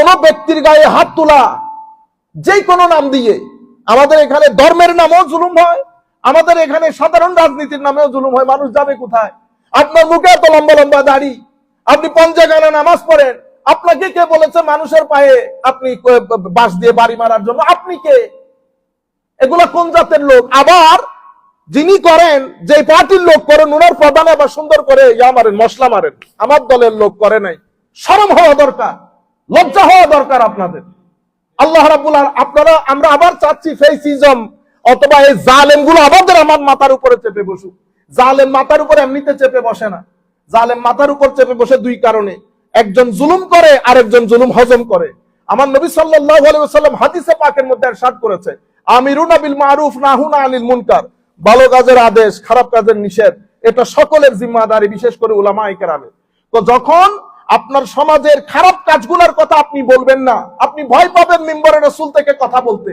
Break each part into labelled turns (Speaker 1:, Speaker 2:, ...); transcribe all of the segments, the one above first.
Speaker 1: কোন ব্যক্তির গায়ে হাত তোলা যে কোনো নাম দিয়ে। আমাদের এখানে ধর্মের নামেও জুলুম হয়, আমাদের এখানে সাধারণ রাজনীতির নামেও জুলুম হয়, মানুষ যাবে কোথায়? আপনার মুখে এত লম্বা লম্বা দাড়ি, আপনি পঞ্চাগানা নামাজ পড়েন, আপনাকে কে বলেছে মানুষের পায়ে আপনি বাঁশ দিয়ে বাড়ি মারার জন্য? আপনি কে? এগুলা কোন জাতের লোক? আবার যিনি করেন যে পার্টির লোক করেন, উনার প্রধান আবার সুন্দর করে ইয়া মারেন, মশলা মারেন। আমার দলের লোক করে নাই। শরম হওয়া দরকার। লজ্জা হওয়া দরকার আপনাদের আল্লাহ রাবুল আল- আপনারা আমরা আবার চাচ্ছি ফেসিজম অথবা এই জালেম গুলো আমাদের আমার মাথার উপরে চেপে বসুক জালেম মাথার উপর এমনিতে চেপে বসে না জালেম মাথার উপর চেপে বসে দুই কারণে একজন জুলুম করে আর একজন জুলুম হজম করে আমার নবী সাল্লাল্লাহু আলাইহি ওয়াসাল্লাম হাদিসে পাকের মধ্যে ارشاد করেছে আমিরুনা বিল মারুফ নাহুনা আনিল মুনকার ভালো কাজের আদেশ খারাপ কাজের নিষেধ এটা সকলের জিম্মাদারি বিশেষ করে উলামায়ে কেরামের তো যখন আপনার সমাজের খারাপ কাজগুলোর কথা আপনি বলবেন না। আপনি ভয় পাবেন মিম্বরে রসুল থেকে কথা বলতে।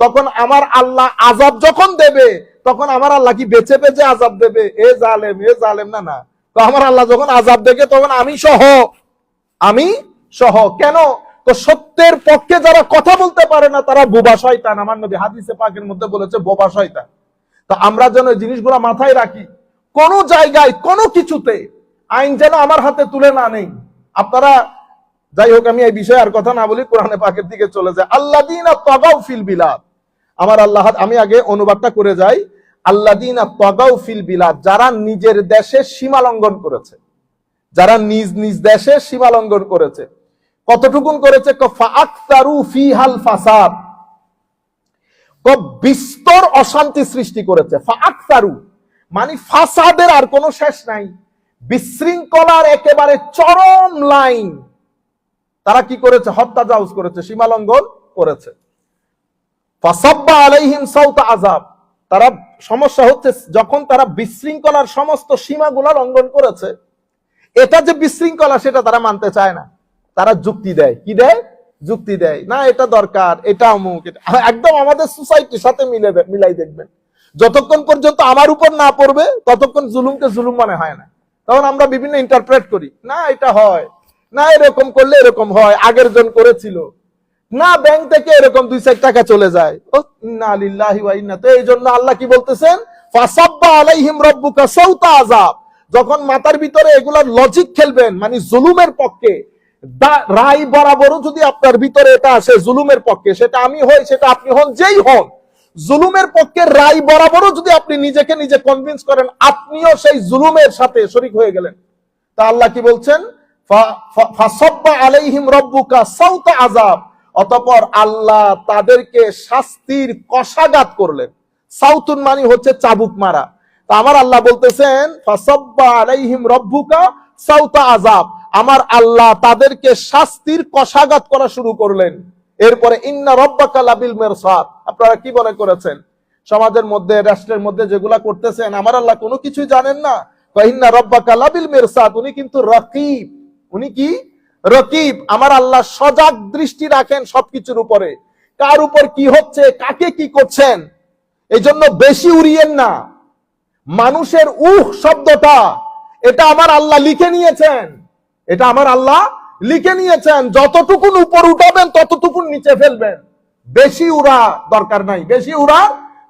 Speaker 1: তখন আমার আল্লাহ আজাব যখন দেবে, তখন আমার আল্লাহ কি বেঁচে বেঁচে আজাব দেবে? এ জালেম এ জালেম, না না। তো আমার আল্লাহ যখন আজাব দেখে তখন আমি সহ। আমি সহ। কেন? তো সত্যের পক্ষে যারা কথা বলতে পারে না, তারা বোবা শয়তান। আমার নবী হাদিসে পাকের মধ্যে বলেছে, বোবা শয়তান। তো আমরা যেন জিনিসগুলো মাথায় রাখি। কোন জায়গায়, কোনো কিছুতে আইন যেন আমার হাতে তুলে না নেই। আপনারা, যাই হোক, আমি এই বিষয়ে আর কথা না বলি, কোরআনে পাকের দিকে চলে যায়। আল্লাহ দিন তগাও ফিল বিলাদ। আমার আল্লাহ, আমি আগে অনুবাদটা করে যাই। আল্লাহ দিন তগাও ফিল বিলাদ, যারা নিজের দেশে সীমা লঙ্ঘন করেছে। যারা নিজ নিজ দেশে সীমা লঙ্ঘন করেছে। কতটুকুন করেছে? ফিহাল ফাসাদ। বিস্তর অশান্তি সৃষ্টি করেছে। মানে ফাসাদের আর কোনো শেষ নাই। বিশৃঙ্খলার একেবারে চরম লাইন। তারা কি করেছে? হত্যা জাউজ করেছে সীমালঙ্ঘন করেছে। আযাব। তারা সমস্যা হচ্ছে, যখন তারা বিশৃঙ্খলার সমস্ত সীমাগুলা লঙ্ঘন করেছে, এটা যে বিশৃঙ্খলা, সেটা তারা মানতে চায় না। তারা যুক্তি দেয়। কি দেয়? যুক্তি দেয়। না, এটা দরকার, এটা অমুক একদম আমাদের সোসাইটির সাথে মিলে, মিলাই দেখবেন। যতক্ষণ পর্যন্ত আমার উপর না পড়বে, ততক্ষণ জুলুমকে জুলুম মনে হয় না। তখন আমরা বিভিন্ন ইন্টারপ্রেট করি। না, এটা হয়। না, এরকম করলে এরকম হয়। আগের জন করেছিল। না ব্যাংক থেকে এরকম দুই চার টাকা চলে যায়। ও, ইন্না তো এই জন্য আল্লাহ কি বলতেছেন? যখন মাথার ভিতরে এগুলার লজিক খেলবেন মানে জুলুমের পক্ষে রায় বরাবরও যদি আপনার ভিতরে এটা আসে, জুলুমের পক্ষে, সেটা আমি হই, সেটা আপনি হন, যেই হন জুলুমের পক্ষে রায় বরাবরও যদি আপনি নিজেকে নিজে কনভিন্স করেন, আপনিও সেই জুলুমের সাথে শরিক হয়ে গেলেন। তা আল্লাহ কি বলছেন? আযাব। অতঃপর আল্লাহ তাদেরকে শাস্তির কষাঘাত করলেন। সাউতুন মানে হচ্ছে চাবুক মারা। তা আমার আল্লাহ বলতেছেন আলাইহিম রব্বুকা আযাব। আমার আল্লাহ তাদেরকে শাস্তির কষাঘাত করা শুরু করলেন। এরপরে ইন্না রব্বাকা লাবিল মিরসাদ। আপনারা কি মনে করেছেন? সমাজের মধ্যে, রাষ্ট্রের মধ্যে যেগুলা করতেছেন, আমার আল্লাহ কোনো কিছুই জানেন না। ইন্না রব্বাকা লাবিল মিরসাদ, উনি কিন্তু রকিব। উনি কি? রকিব। আমার আল্লাহ সজাগ দৃষ্টি রাখেন সবকিছুর উপরে। কার উপর কি হচ্ছে, কাকে কি করছেন এই জন্য বেশি উড়িয়েন না। মানুষের উহ শব্দটা, এটা আমার আল্লাহ লিখে নিয়েছেন। এটা আমার আল্লাহ লিখে নিয়েছেন, যতটুকুন উপর উঠাবেন, ততটুকুন নিচে ফেলবেন। বেশি উড়া দরকার নাই, বেশি উড়া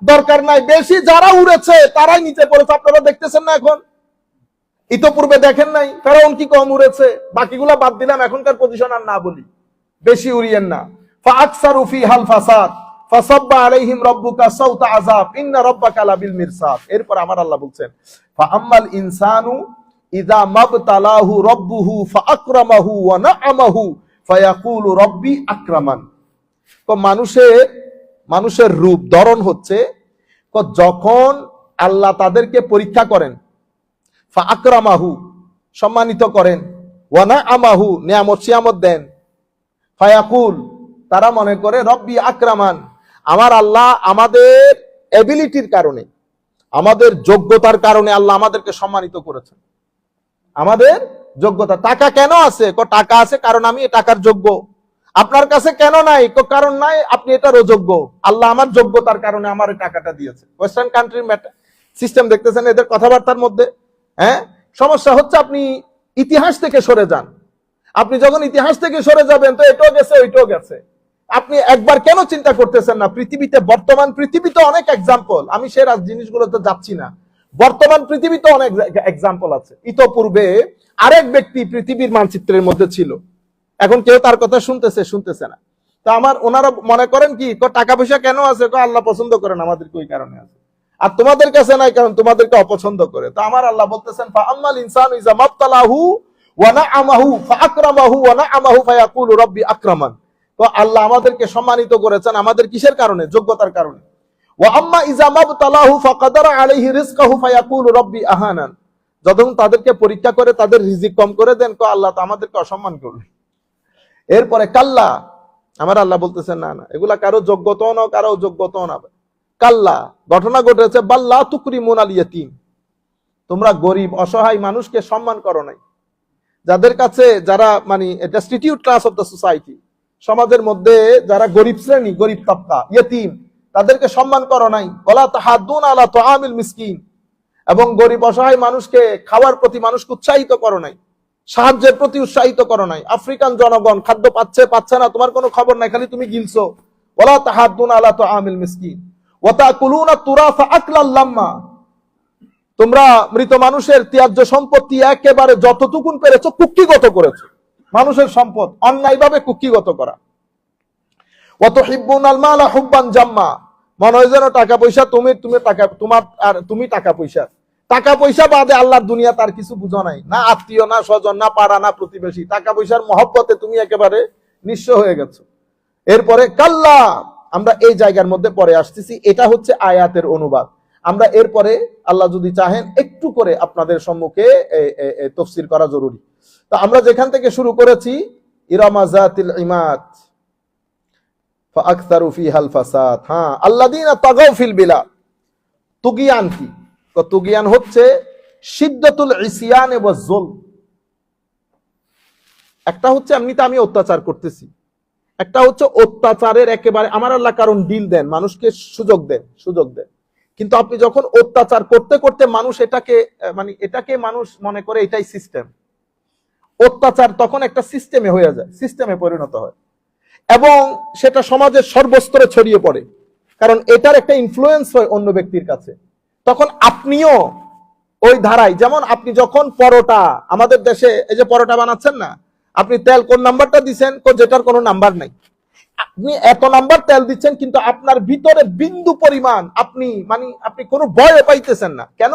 Speaker 1: দরকার নাই। বেশি যারা উড়েছে, তারাই নিচে পড়েছে। আপনারা দেখতেছেন না এখন? ইতপূর্বে দেখেন নাই? ফেরাউন কি কম উড়েছে? বাকিগুলা বাদ দিলাম, এখনকার পজিশন আর না বলি। বেশি উড়িয়েন না। ফাকসারু ফিহাল ফাসাদ। ফাসাব্বা আলাইহিম রাব্বুকা সাউতা আযাব। ইন্না রাব্বাকা লাবিল মিরসাদ। এরপর আমার আল্লাহ বলছেন ফাআম্মাল ইনসানু ইযা মাবতালাহু রাব্বুহু ফাআকরামাহু ওয়া না'আমাহু ফায়াকুলু রাব্বি আকরামান তো মানুষের মানুষের রূপ ধরন হচ্ছে যখন আল্লাহ তাদেরকে পরীক্ষা করেন, ফা আকরামাহু সম্মানিত করেন ওয়ানা আমাহু নিয়ামত, সিয়ামত দেন, ফায়াকুল তারা মনে করে, রব্বি আকরামান আমার আল্লাহ আমাদের এবিলিটির কারণে, আমাদের যোগ্যতার কারণে আল্লাহ আমাদেরকে সম্মানিত করেছেন। আমাদের যোগ্যতা। টাকা কেন আছে? টাকা আছে কারণ আমি টাকার যোগ্য। আপনার কাছে কেন নাই? কারণ নাই, আপনি এটার অযোগ্য আল্লাহ আমার যোগ্যতার কারণে আমার টাকাটা দিয়েছে। ওয়েস্টার্ন কান্ট্রির সিস্টেম দেখতেছেন এদের কথাবার্তার মধ্যে? হ্যাঁ? সমস্যা হচ্ছে আপনি ইতিহাস থেকে সরে যান। আপনি যখন ইতিহাস থেকে সরে যাবেন, তো এটাও গেছে, ওইটাও গেছে। আপনি একবার কেন চিন্তা করতেছেন না? পৃথিবীতে বর্তমান, পৃথিবীতে অনেক এক্সাম্পল আমি সে জিনিসগুলোতে যাচ্ছি না। বর্তমান পৃথিবীতে অনেক এক্সাম্পল আছে। ইতোপূর্বে আরেক ব্যক্তি পৃথিবীর মানচিত্রের মধ্যে ছিল। এখন কেউ তার কথা শুনতেছে শুনতেছে না। তো আমার ওনারা মনে করেন কি টাকা পয়সা কেন আছে? আল্লাহ পছন্দ করেন আমাদেরকে ওই কারণে আছে? আর তোমাদের কাছে নাই, কারণ তোমাদেরকে অপছন্দ করে। তো আমার আল্লাহ বলতেছেন, ফা আম্মাল ইনসান ইজা মাবতালাহু ওয়া নাআমাহু ফাআকরামাহু ওয়া নাআমাহু ফায়াকুলু রাব্বি আকরামান। তো আল্লাহ আমাদেরকে সম্মানিত করেছেন, আমাদের কিসের কারণে? যোগ্যতার কারণে। যখন তাদেরকে পরীক্ষা করে, তাদের রিজিক কম করে দেন কো আল্লাহ আমাদেরকে অসম্মান করবে। এরপরে কাল্লা, আমার আল্লাহ বলতেছেন, না না, এগুলা কারও যোগ্যতাও না কারও যোগ্যতাও না কাল্লা, ঘটনা ঘটেছে, বাল্লা তুকরি মোনাল ইয়তিম তোমরা গরিব, অসহায় মানুষকে সম্মান করো নাই। যাদের কাছে যারা মানে ক্লাস অফ দ্য সোসাইটি সমাজের মধ্যে যারা গরিব শ্রেণি, গরিব তবকা, ইয়তিম তাদেরকে সম্মান করো নাই। বলা তাহাদুন আলা তো আমিল মিসকিন। এবং গরিব অসহায় মানুষকে খাওয়ার প্রতি মানুষকে উৎসাহিত করো নাই। সাহায্যের প্রতি উৎসাহিত করো নাই। আফ্রিকান জনগণ খাদ্য পাচ্ছে পাচ্ছে না, তোমার কোনো খবর নাই, খালি তুমি গিলছো। ওলা তাহাদুন আলা তো আমিল মিসকিন। ওতা কুলুনা তুরাফা আকলাল লাম্মা। তোমরা মৃত মানুষের ত্যায্য সম্পত্তি একেবারে যতটুকুন পেরেছ, কুক্ষিগত করেছ। মানুষের সম্পদ অন্যায়ভাবে কুক্ষিগত করা। অত হিব্বুন আল মালা হুব্বান জাম্মা। মনে হয় যেন টাকা পয়সা, তুমি তুমি টাকা, তোমার আর তুমি টাকা পয়সা। টাকা পয়সা বাদে আল্লাহর দুনিয়া তার কিছু বুঝো নাই। না আত্মীয়, না স্বজন, না পাড়া, না প্রতিবেশী। টাকা পয়সার মহব্বতে তুমি একেবারে নিঃস্ব হয়ে গেছো। এরপরে, কাল্লা, আমরা এই জায়গার মধ্যে পরে আসতেছি। এটা হচ্ছে আয়াতের অনুবাদ। আমরা এরপরে আল্লাহ যদি চাহেন, একটু করে আপনাদের সম্মুখে তফসির করা জরুরি। তো আমরা যেখান থেকে শুরু করেছি, ইরামাজাতিল ইমাদ ফাকতারু ফিহাল ফাসাদ হ্যাঁ আল্লাদিনা তাগাউ ফিল বিলাদ। তুগিয়ান কি? তুগিয়ান হচ্ছে সিদ্দাতুল ইসিয়ান এবং জুল একটা হচ্ছে এমনিতে আমি অত্যাচার করতেছি। একটা হচ্ছে অত্যাচারের একেবারে আমার আল্লাহ কারণ ডিল দেন, মানুষকে সুযোগ দেন সুযোগ দেন। কিন্তু আপনি যখন অত্যাচার করতে করতে মানুষ এটাকে মানে এটাকে মানুষ মনে করে এটাই সিস্টেম অত্যাচার তখন একটা সিস্টেমে হয়ে যায় সিস্টেমে পরিণত হয়। এবং সেটা সমাজের সর্বস্তরে ছড়িয়ে পড়ে। কারণ এটার একটা ইনফ্লুয়েন্স হয় অন্য ব্যক্তির কাছে। তখন আপনিও ওই ধারায়, যেমন আপনি যখন পরোটা, আমাদের দেশে এই যে পরোটা বানাচ্ছেন না, আপনি তেল কোন নাম্বারটা দিচ্ছেন যেটার কোনো নাম্বার নাই। আপনি এত নাম্বার তেল দিচ্ছেন, কিন্তু আপনার ভিতরে বিন্দু পরিমাণ আপনি মানে আপনি কোনো ভয় পাইতেছেন না। কেন?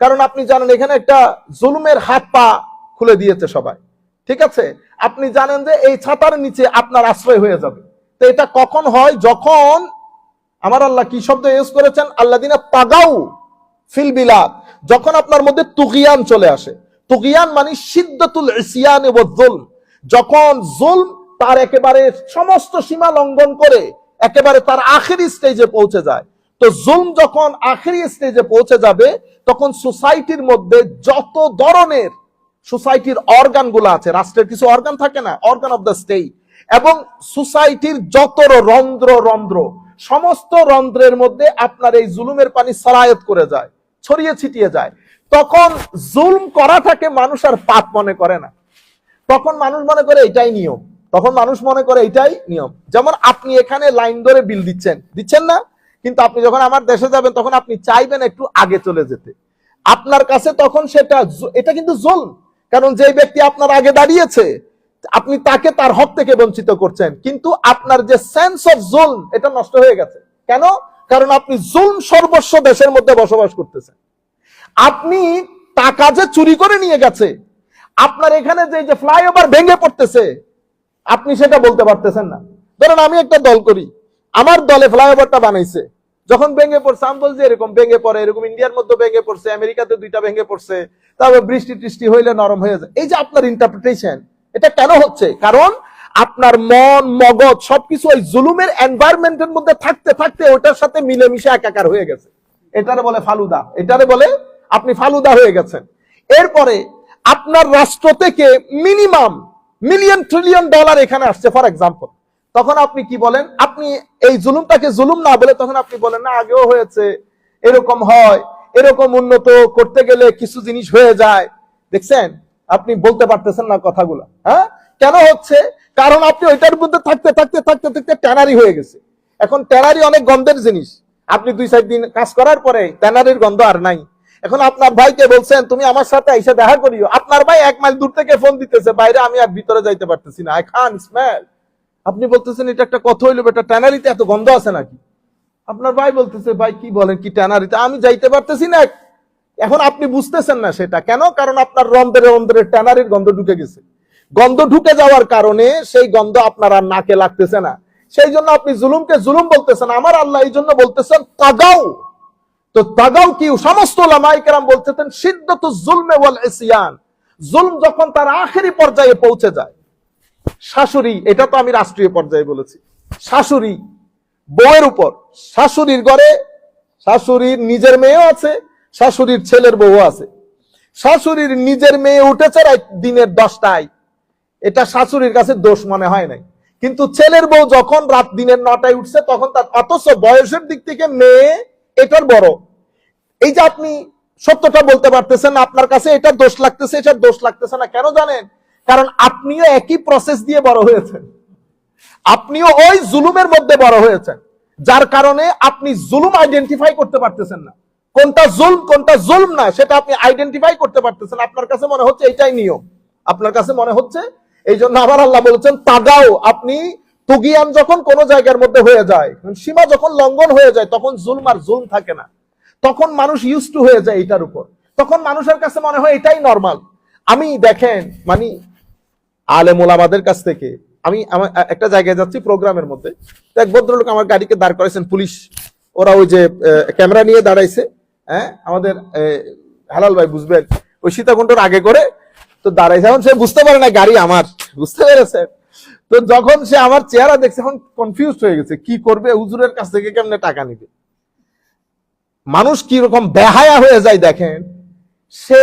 Speaker 1: কারণ আপনি জানেন, এখানে একটা জুলুমের হাত পা খুলে দিয়েছে সবাই। ঠিক আছে? আপনি জানেন যে এই ছাতার নিচে আপনার আশ্রয় হয়ে যাবে। তো এটা কখন হয়? যখন আমার আল্লাহ কি শব্দ ইউজ করেছেন? আল্লাহ দিনা তাগাউ ফিল বিলাদ। যখন আপনার মধ্যে তুগিয়ান চলে আসে। তুগিয়ান মানে সিদ্ধাতুল ইসিয়ান এবং যখন জুলম তার একেবারে সমস্ত সীমা লঙ্ঘন করে, একেবারে তার আখেরি স্টেজে পৌঁছে যায়। তো জুলম যখন আখেরি স্টেজে পৌঁছে যাবে, তখন সোসাইটির মধ্যে যত ধরনের সোসাইটির অর্গানগুলো আছে, রাষ্ট্রের কিছু অর্গান থাকে না, অর্গান অফ দ্য স্টেট। এবং সোসাইটির যত রন্ধ্র রন্ধ্র, সমস্ত রন্ধ্রের মধ্যে আপনার এই জুলুমের পানি সরায়ত করে যায়, ছড়িয়ে ছিটিয়ে যায়। তখন জুলম করাটাকে মানুষ আর পাপ মনে করে না। তখন মানুষ মনে করে এটাই নিয়ম। তখন মানুষ মনে করে এটাই নিয়ম। যেমন আপনি এখানে লাইন ধরে বিল দিচ্ছেন। দিচ্ছেন না? কিন্তু আপনি যখন আমার দেশে যাবেন, তখন আপনি চাইবেন একটু আগে চলে যেতে। আপনার কাছে তখন সেটা এটা কিন্তু জুলম। কারণ যে ব্যক্তি আপনার আগে দাঁড়িয়েছে, আপনি তাকে তার হক থেকে বঞ্চিত করছেন। কিন্তু আপনার যে সেন্স অফ জুলম এটা নষ্ট হয়ে গেছে। কেন? কারণ আপনি জুলম সর্বস্ব দেশের মধ্যে বসবাস করতেছেন। আপনি টাকা যে চুরি করে নিয়ে গেছে, আপনার এখানে যে যে ফ্লাইওভার ভেঙে পড়তেছে, আপনি সেটা বলতে পারতেছেন না। ধরেন আমি একটা দল করি। আমার দলে ফ্লাইওভারটা বানাইছে। যখন ভেঙে পড়ছে, আমি বলছি এরকম ভেঙে পড়ে, এরকম ইন্ডিয়ার মধ্যে ভেঙে পড়ছে, আমেরিকাতে দুইটা ভেঙে পড়ছে, তারপর বৃষ্টি টিষ্টি হইলে নরম হয়ে যায়। এই যে আপনার ইন্টারপ্রিটেশন এটা কেন হচ্ছে? কারণ আপনার মন, মগজ, সবকিছু ওই জুলুমের এনভায়রনমেন্টের মধ্যে থাকতে থাকতে ওটার সাথে মিলেমিশে একাকার হয়ে গেছে। এটারে বলে ফালুদা। এটারে বলে আপনি ফালুদা হয়ে গেছেন। এরপরে আপনার রাষ্ট্র থেকে মিনিমাম মিলিয়ন ট্রিলিয়ন ডলার এখানে আসছে ফর এক্সাম্পল তখন আপনি কি বলেন? আপনি এই জুলুমটাকে জুলুম না বলে তখন আপনি বলেন, না, আগেও হয়েছে। এরকম হয়। এরকম উন্নত করতে গেলে কিছু জিনিস হয়ে যায়। দেখছেন? আপনি বলতে পারতেছেন না কথাগুলো হ্যাঁ? কেন হচ্ছে? কারণ আপনি ওইটার মধ্যে থাকতে থাকতে থাকতে থাকতে ট্যানারি হয়ে গেছে। এখন ট্যানারি অনেক গন্ধের জিনিস। আপনি দুই, চার দিন কাজ করার পরে ট্যানারির গন্ধ আর নাই। এখন আপনার ভাইকে বলছেন, তুমি আমার সাথে এসে দেখা করিও। আপনার ভাই এক মাইল দূর থেকে ফোন দিতেছে, বাইরে আমি আর ভিতরে যাইতে পারতেছি না। আই খান স্মেল আপনি বলতেছেন এটা একটা কথা হইল বেটা ট্যানারিতে এত গন্ধ আছে নাকি? আপনার ভাই বলতেছে, ভাই, কি বলেন, কি ট্যানারিতে? আমি যাইতে পারতেছি না। এখন আপনি বুঝতেছেন না সেটা। কেন? কারণ আপনার রন্ধ্রে রন্ধ্রে ট্যানারির গন্ধ ঢুকে গেছে। গন্ধ ঢুকে যাওয়ার কারণে সেই গন্ধ আপনার আর নাকে লাগতেছে না। সেই জন্য আপনি জুলুমকে জুলুম বলতেছেন, আমার আল্লাহ এই জন্য বলতেছেন তাগাও তো তাগাও কি? সমস্ত লামাইকেরাম বলতেছেন সিদ্ধত জুলমে ওয়াল ইসিয়ান। জুলম যখন তার আখেরি পর্যায়ে পৌঁছে যায় শাশুড়ি, এটা তো আমি রাষ্ট্রীয় পর্যায়ে বলেছি। শাশুড়ি, বউয়ের উপর, শাশুড়ির ঘরে শাশুড়ির নিজের মেয়েও আছে, শাশুড়ির ছেলের বউ আছে। শাশুড়ির নিজের মেয়ে উঠেছে দিনের দশটায়। এটা শাশুড়ির কাছে দোষ মনে হয় নাই। কিন্তু ছেলের বউ যখন রাত দিনের নটায় উঠছে, তখন তার অথচ বয়সের দিক থেকে মেয়ে এটার বড়। এই যে আপনি সত্যটা বলতে পারতেছেন, আপনার কাছে এটা দোষ লাগতেছে এটা দোষ লাগতেছে না, কেন জানেন? কারণ আপনিও একই প্রসেস দিয়ে বড় হয়েছেন। আপনিও ওই জুলুমের মধ্যে বড় হয়েছেন, যার কারণে আপনি জুলুম আইডেন্টিফাই করতে পারতেছেন না। কোনটা জুলম কোনটা জুলম না, সেটা আপনি আইডেন্টিফাই করতে পারতেছেন। আপনার কাছে মনে হচ্ছে এটাই নিয়ম। আপনার কাছে মনে হচ্ছে এই জন্য আবার আল্লাহ বলেছেন, তাগাও, আপনি তুগিয়ান যখন কোন জায়গার মধ্যে হয়ে যায় সীমা যখন লঙ্ঘন হয়ে যায়, তখন জুলম আর জুলম থাকে না। তখন মানুষ ইউজ টু হয়ে যায় এটার উপর। তখন মানুষের কাছে মনে হয় এটাই নর্মাল আমি দেখেন মানে আলেম ওলামাদের কাছ থেকে, আমি আমার একটা জায়গায় যাচ্ছি প্রোগ্রামের মধ্যে, তো এক ভদ্রলোক আমার গাড়িকে দাঁড় করেছেন পুলিশ। ওরা ওই যে ক্যামেরা নিয়ে দাঁড়াইছে হ্যাঁ? আমাদের হালাল ভাই বুঝবেন ওই সীতাকুণ্ডর আগে করে, তো দাঁড়াইছে। এখন সে বুঝতে পারে না, গাড়ি আমার। বুঝতে পেরেছেন? তো যখন সে আমার চেহারা দেখছে, এখন কনফিউজ হয়ে গেছে, কি করবে, হুজুরের কাছ থেকে কেমনে টাকা নিবে? মানুষ কি রকম বেহায়া হয়ে যায় দেখেন। সে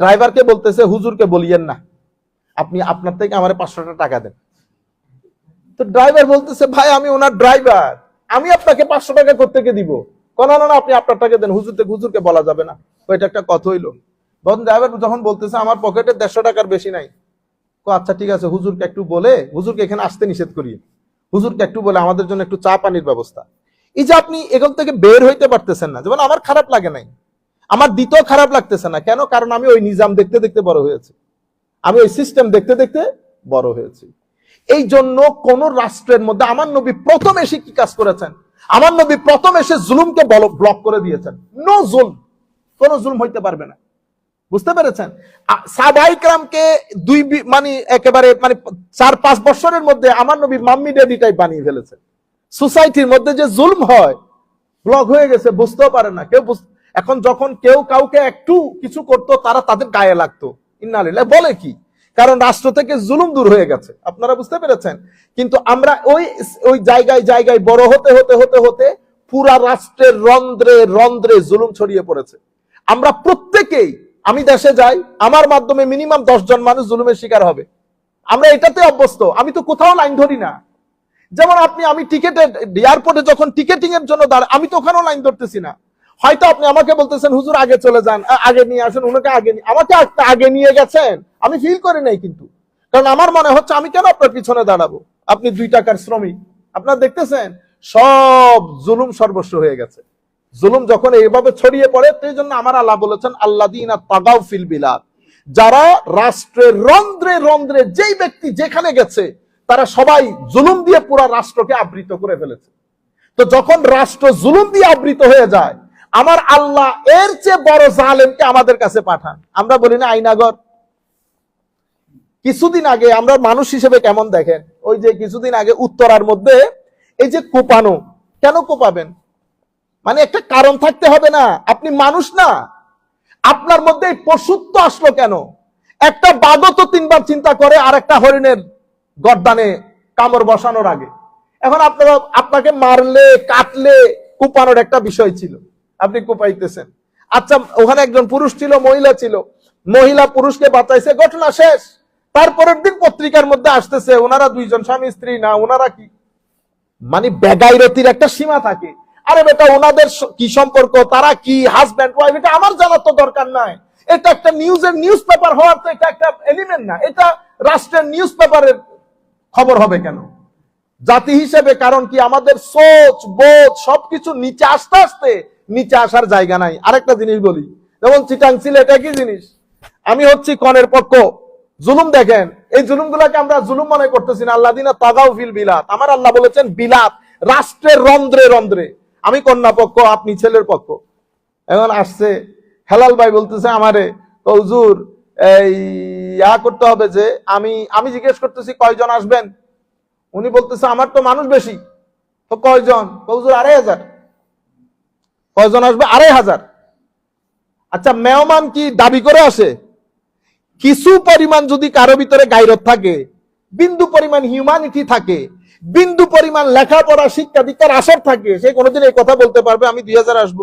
Speaker 1: ড্রাইভারকে বলতেছে, হুজুরকে বলিয়েন না। আপনি আপনার থেকে আমার পাঁচশোটা টাকা দেন। তো ড্রাইভার বলতেছে, ভাই, আমি ওনার ড্রাইভার আমি আপনাকে পাঁচশো টাকা কোথেকে দিব। কোন, না আপনি আপনার টাকা দেন। হুজুর থেকে হুজুরকে বলা যাবে না। ওইটা একটা কথা হইল। তখন ড্রাইভার যখন বলতেছে, আমার পকেটে দেড়শো টাকার বেশি নাই। তো আচ্ছা ঠিক আছে, হুজুরকে একটু বলে, হুজুরকে এখানে আসতে নিষেধ করি। হুজুরকে একটু বলে, আমাদের জন্য একটু চা পানির ব্যবস্থা। এই যে আপনি এখান থেকে বের হইতে পারতেছেন না, যেমন আমার খারাপ লাগে নাই। আমার দ্বিতীয় খারাপ লাগতেছে না। কেন? কারণ আমি ওই নিজাম দেখতে দেখতে বড় হয়েছি। আমি ওই সিস্টেম দেখতে দেখতে বড় হয়েছি। এই জন্য কোন রাষ্ট্রের মধ্যে আমার নবী প্রথম এসে কি কাজ করেছেন? আমার নবী প্রথম এসে জুলুমকে ব্লক করে দিয়েছেন। নো জুলম। কোন জুলুম হইতে পারবে না। বুঝতে পেরেছেন? সাবাইকরামকে দুই মানে একেবারে মানে চার, পাঁচ বছরের মধ্যে আমার নবী মাম্মি টাইপ বানিয়ে ফেলেছে সোসাইটির মধ্যে যে জুলম হয় ব্লক হয়ে গেছে, বুঝতেও পারে না। কেউ এখন যখন কেউ কাউকে একটু কিছু করতো, তারা তাদের গায়ে লাগতো। ইন্নালিল্লাহ বলে কি? কারণ রাষ্ট্র থেকে জুলুম দূর হয়ে গেছে। আপনারা বুঝতে পেরেছেন? কিন্তু আমরা ওই ওই জায়গায় জায়গায় বড় হতে হতে হতে হতে পুরা রাষ্ট্রের রন্ধ্রে রন্ধ্রে জুলুম ছড়িয়ে পড়েছে। আমরা প্রত্যেকেই, আমি দেশে যাই, আমার মাধ্যমে মিনিমাম দশ জন মানুষ জুলুমের শিকার হবে। আমরা এটাতে অভ্যস্ত। আমি তো কোথাও লাইন ধরি না। যেমন আপনি, আমি টিকেটে এয়ারপোর্টে যখন টিকেটিং এর জন্য দাঁড়া আমি তো ওখানেও লাইন ধরতেছি না। হয়তো আপনি আমাকে বলতেছেন, হুজুর, আগে চলে যান আগে নিয়ে আসেন, উনাকে আগে নিয়ে আমাকে আগ- নিয়ে গেছেন। আমি ফিল করি নাই কিন্তু। কারণ আমার মনে হচ্ছে আমি কেন আপনার পিছনে দাঁড়াবো? আপনি দুই টাকার শ্রমিক। আপনার দেখতেছেন, সব জুলুম সর্বস্ব হয়ে গেছে। জুলুম যখন এইভাবে ছড়িয়ে পড়ে, সেই জন্য আমার আল্লাহ বলেছেন আল্লাহ দিন তাগাও ফিল বিলাদ। যারা রাষ্ট্রের রন্ধ্রে রন্ধ্রে যেই ব্যক্তি যেখানে গেছে, তারা সবাই জুলুম দিয়ে পুরো রাষ্ট্রকে আবৃত করে ফেলেছে। তো যখন রাষ্ট্র জুলুম দিয়ে আবৃত হয়ে যায় আমার আল্লাহ এর চেয়ে বড় জালেমকে আমাদের কাছে পাঠান। আমরা বলি, না, আইনাগর। কিছুদিন আগে আমরা মানুষ হিসেবে কেমন দেখেন? ওই যে কিছুদিন আগে উত্তরার মধ্যে এই যে কোপানো, কেন কোপাবেন? মানে একটা কারণ থাকতে হবে না, আপনি মানুষ না। আপনার মধ্যে এই পশুত্ব আসলো কেন? একটা বাঘও তো তিনবার চিন্তা করে, আর একটা হরিণের গর্দানে কামড় বসানোর আগে। এখন আপনারা, আপনাকে মারলে, কাটলে কোপানোর একটা বিষয় ছিল। আপনি কুপাইতেছেন আচ্ছা ওখানে একজন পুরুষ ছিল, মহিলা ছিল। মহিলা পুরুষকে বাঁচাইছে, ঘটনা শেষ। তারপরের দিন পত্রিকার মধ্যে আসতেছে, ওনারা দুইজন স্বামী, স্ত্রী, না, ওনারা কি? মানে বেগাইরতির একটা সীমা থাকে। আরে বেটা, ওনাদের কি সম্পর্ক, তারা কি হাজব্যান্ড ওয়াইফ এটা আমার জানার তো দরকার নাই। এটা একটা নিউজের নিউজ পেপার হওয়ার তো এটা একটা এলিমেন্ট না। এটা রাষ্ট্রের নিউজ পেপারের খবর হবে কেন? জাতি হিসেবে, কারণ কি, আমাদের সোচ, বোধ, সবকিছু নিচে আসতে আসতে নিচে আসার জায়গা নাই। আরেকটা জিনিস বলি, যেমন চিটাং সিলেট একই জিনিস। আমি হচ্ছি কনের পক্ষ। জুলুম দেখেন, এই জুলুম গুলাকে আমরা জুলুম মনে করতেছি না। আল্লাহ দিনা তাগাও ফিল বিলাত। আমার আল্লাহ বলেছেন, বিলাত রাষ্ট্রের রন্ধ্রে রন্ধ্রে। আমি কন্যা পক্ষ, আপনি ছেলের পক্ষ। এখন আসছে, হেলাল ভাই বলতেছে আমারে হুজুর, এই, ইয়া করতে হবে যে, আমি আমি জিজ্ঞেস করতেছি কয়জন আসবেন? উনি বলতেছে, আমার তো মানুষ বেশি। তো কয়জন? হুজুর, আড়াই হাজার। কয়জন আসবে? আড়াই হাজার। আচ্ছা মেহমান কি দাবি করে আসে? কিছু পরিমাণ যদি কারও ভিতরে গাইরত থাকে, বিন্দু পরিমাণ হিউম্যানিটি থাকে, বিন্দু পরিমাণ লেখাপড়া শিক্ষা দীক্ষার আসর থাকে, সে কোনোদিন এই কথা বলতে পারবে, আমি দুই হাজার আসব।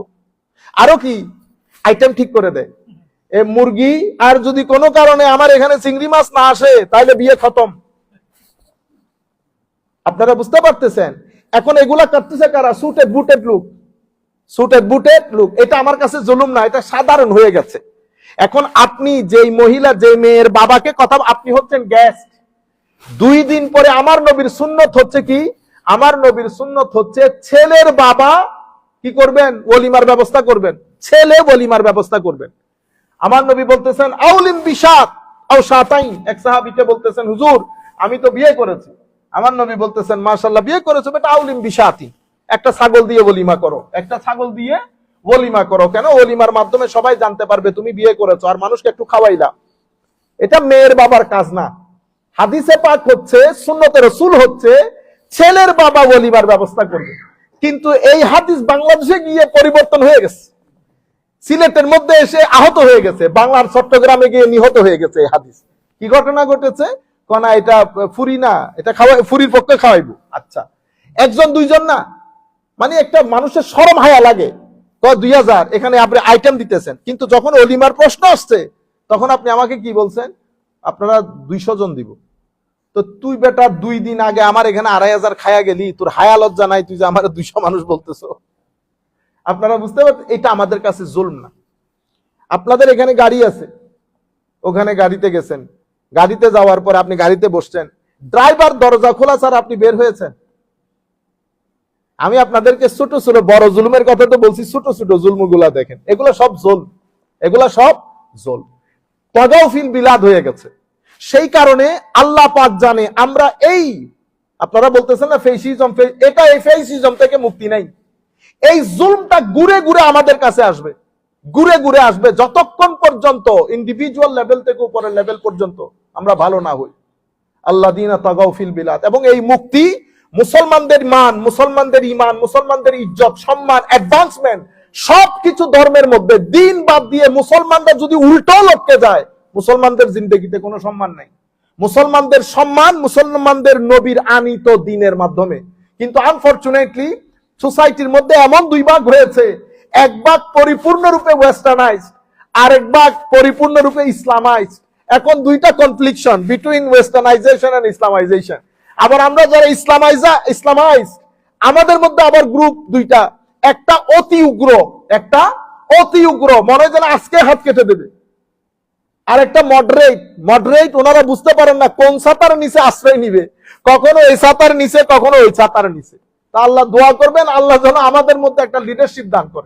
Speaker 1: আরও কি? আইটেম ঠিক করে দেয়। এ মুরগি, আর যদি কোনো কারণে আমার এখানে চিংড়ি মাছ না আসে, তাহলে বিয়ে খতম। আপনারা বুঝতে পারতেছেন? এখন এগুলা করতেছে কারা? Suited booted look. Suited, booted look, এটা আমার কাছে জুলুম না, এটা সাধারণ হয়ে গেছে। এখন আপনি যেই মহিলা যে মেয়ের বাবাকে কথা, আপনি হচ্ছেন গ্যাস্ট দুই দিন পরে আমার নবীর সুন্নত হচ্ছে কি? আমার নবীর সুন্নত হচ্ছে ছেলের বাবা কি করবেন? ওলিমার ব্যবস্থা করবেন। ছেলে ওলিমার ব্যবস্থা করবেন। আমার নবী বলতেছেন, আউলিম বিশাত, আও সাতাইন। এক সাহাবিকে বলতেছেন, হুজুর, আমি তো বিয়ে করেছি। আমার নবী বলতেছেন মাশাল্লাহ বিয়ে করেছ, বেটা আউলিম বিশাতি একটা ছাগল দিয়ে ওলিমা করো। একটা ছাগল দিয়ে ওলিমা করো। কেন? ওলিমার মাধ্যমে সবাই জানতে পারবে, তুমি বিয়ে করেছ, আর মানুষকে একটু খাওয়াইলা এটা মেয়ের বাবার কাজ না। হাদিসে পাক হচ্ছে, সুন্নতে রসুল হচ্ছে, ছেলের বাবা ওলিমার ব্যবস্থা করবে। কিন্তু এই হাদিস বাংলাদেশে গিয়ে পরিবর্তন হয়ে গেছে। সিলেটের মধ্যে এসে আহত হয়ে গেছে। বাংলার চট্টগ্রামে গিয়ে নিহত হয়ে গেছে এই হাদিস। কি ঘটনা ঘটেছে? কনা, এটা ফুরি না, এটা খাওয়াই ফুরির পক্ষে খাওয়াইবো। আচ্ছা। একজন, দুইজন না? মানে একটা মানুষের সরম হায়া লাগে। তো দুই হাজার, এখানে আপনি আইটেম দিতেছেন। কিন্তু যখন অলিমার প্রশ্ন আসছে, তখন আপনি আমাকে কি বলছেন? আপনারা দুইশো জন দিব। তো তুই বেটা দুই দিন আগে আমার এখানে আড়াই হাজার খায়া গেলি, তোর হায়া লজ্জা নাই, তুই যে আমার দুইশো মানুষ বলতেছো? আপনারা বুঝতে পারছেন এটা আমাদের কাছে জুলম না। আপনাদের এখানে গাড়ি আছে, ওখানে গাড়িতে গেছেন। গাড়িতে যাওয়ার পর আপনি গাড়িতে বসছেন। ড্রাইভার দরজা খোলা স্যার আপনি বের হয়েছেন? আমি আপনাদেরকে ছোট ছোট বড় জুলুমের কথা তো বলছি, ছোট ছোট জুলমুগুলা দেখেন। এগুলো সব জোল এগুলা সব জোল তগাও ফিল বিলাদ হয়ে গেছে। সেই কারণে আল্লাহ পাক জানে, আমরা এই, আপনারা বলতেছেন না ফেসিজম এটা এই ফেসিজম থেকে মুক্তি নাই। এই জুলমটা ঘুরে ঘুরে আমাদের কাছে আসবে। ঘুরে ঘুরে আসবে যতক্ষণ পর্যন্ত ইন্ডিভিজুয়াল লেভেল থেকে উপরের লেভেল পর্যন্ত আমরা ভালো না হই। আল্লাহ দিনা তাগাও বিলাদ। এবং এই মুক্তি মুসলমানদের মান, মুসলমানদের ইমান মুসলমানদের ইজ্জত, সম্মান অ্যাডভান্সমেন্ট সবকিছু ধর্মের মধ্যে। দিন বাদ দিয়ে মুসলমানরা যদি উল্টো লটকে যায়, মুসলমানদের জিন্দগিতে কোনো সম্মান নাই। মুসলমানদের সম্মান মুসলমানদের নবীর আনিত দিনের মাধ্যমে। কিন্তু আনফরচুনেটলি সোসাইটির মধ্যে এমন দুই ভাগ হয়েছে। এক ভাগ পরিপূর্ণরূপে ওয়েস্টার্নাইজ আর এক ভাগ পরিপূর্ণরূপে ইসলামাইজ এখন দুইটা confliction between westernization and Islamization আবার আমরা যারা ইসলামাইজা ইসলামাইজ আমাদের মধ্যে আবার গ্রুপ দুইটা। একটা অতি উগ্র, একটা অতি উগ্র। মনে হয় যেন আজকে হাত কেটে দেবে। আর একটা মডারেট মডারেট ওনারা বুঝতে পারেন না কোন সাতার নিচে আশ্রয় নিবে। কখনো এই সাতার নিচে, কখনো ওই সাতার নিচে। তা আল্লাহ দোয়া করবেন, আল্লাহ যেন আমাদের মধ্যে একটা লিডারশিপ দান করে।